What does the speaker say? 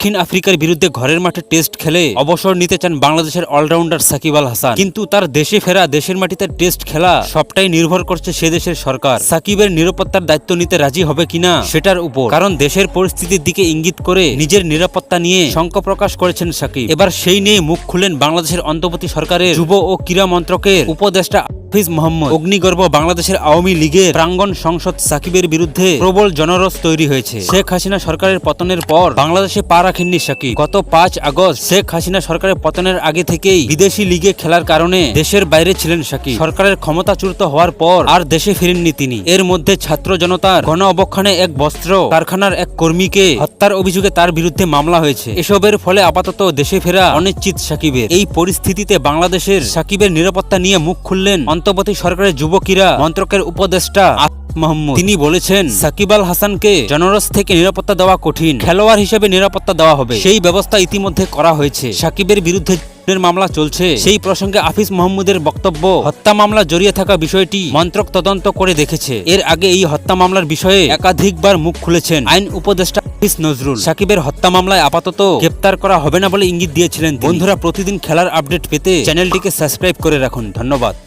দক্ষিণ আফ্রিকার বিরুদ্ধে ঘরের মাঠে টেস্ট খেলে অবসর নিতে চান বাংলাদেশের অলরাউন্ডার সাকিব আল হাসান। কিন্তু তার দেশে ফেরা, দেশের মাটিতে টেস্ট খেলা সবটাই নির্ভর করছে সে দেশের সরকার। সাকিবের নিরাপত্তার দায়িত্ব নিতে রাজি হবে কিনা, সেটার উপর। কারণ দেশের পরিস্থিতির দিকে ইঙ্গিত করে নিজের নিরাপত্তা নিয়ে শঙ্কা প্রকাশ করেছেন সাকিব। এবার সেই নিয়ে মুখ খুলেন বাংলাদেশের অন্তর্বর্তী সরকারের যুব ও ক্রীড়া মন্ত্রকের উপদেষ্টা হাফিজ মোহাম্মদ। অগ্নিগর্ভ বাংলাদেশের আওয়ামী লীগের প্রাঙ্গণ সংসদ সাকিবের বিরুদ্ধে প্রবল জনরস তৈরি হয়েছে। শেখ হাসিনা সরকারের পতনের পর বাংলাদেশে পা রাখেননি সাকিব। গত পাঁচ আগস্ট শেখ হাসিনা সরকারের পতনের আগে থেকেই বিদেশি লিগে খেলার কারণে দেশের বাইরে ছিলেন সাকিব। সরকারের ক্ষমতাচ্যুত হওয়ার পর আর দেশে ফিরেননি তিনি। এর মধ্যে ছাত্র জনতার গণ অবক্ষণে এক বস্ত্র, কারখানার এক কর্মীকে হত্যার অভিযোগে তার বিরুদ্ধে মামলা হয়েছে। এসবের ফলে আপাতত দেশে ফেরা অনিশ্চিত সাকিবের। এই পরিস্থিতিতে বাংলাদেশের সাকিবের নিরাপত্তা নিয়ে মুখ খুললেন অন্তর্বর্তী সরকারের যুবকীরা, মন্ত্রকের উপদেষ্টা মোহাম্মদ তিনি বলেছেন, সাকিব আল হাসানকে জনরস থেকে নিরাপত্তা দেওয়া কঠিন, খেলোয়াড় হিসেবে নিরাপত্তা দেওয়া হবে। সেই ব্যবস্থা ইতিমধ্যে করা হয়েছে। সাকিবের বিরুদ্ধে মামলা চলছে। সেই প্রসঙ্গে আফিস মোহাম্মদের বক্তব্য, হত্যা মামলা জড়িয়ে থাকা বিষয়টি মন্ত্রক তদন্ত করে দেখেছে। এর আগে এই হত্যা মামলার বিষয়ে একাধিকবার মুখ খুলেছেন আইন উপদেষ্টা হাফিজ নজরুল। সাকিবের হত্যা মামলায় আপাতত গ্রেপ্তার করা হবে না বলে ইঙ্গিত দিয়েছিলেন বন্ধুরা, প্রতিদিন খেলার আপডেট পেতে চ্যানেলটিকে সাবস্ক্রাইব করে রাখুন। ধন্যবাদ।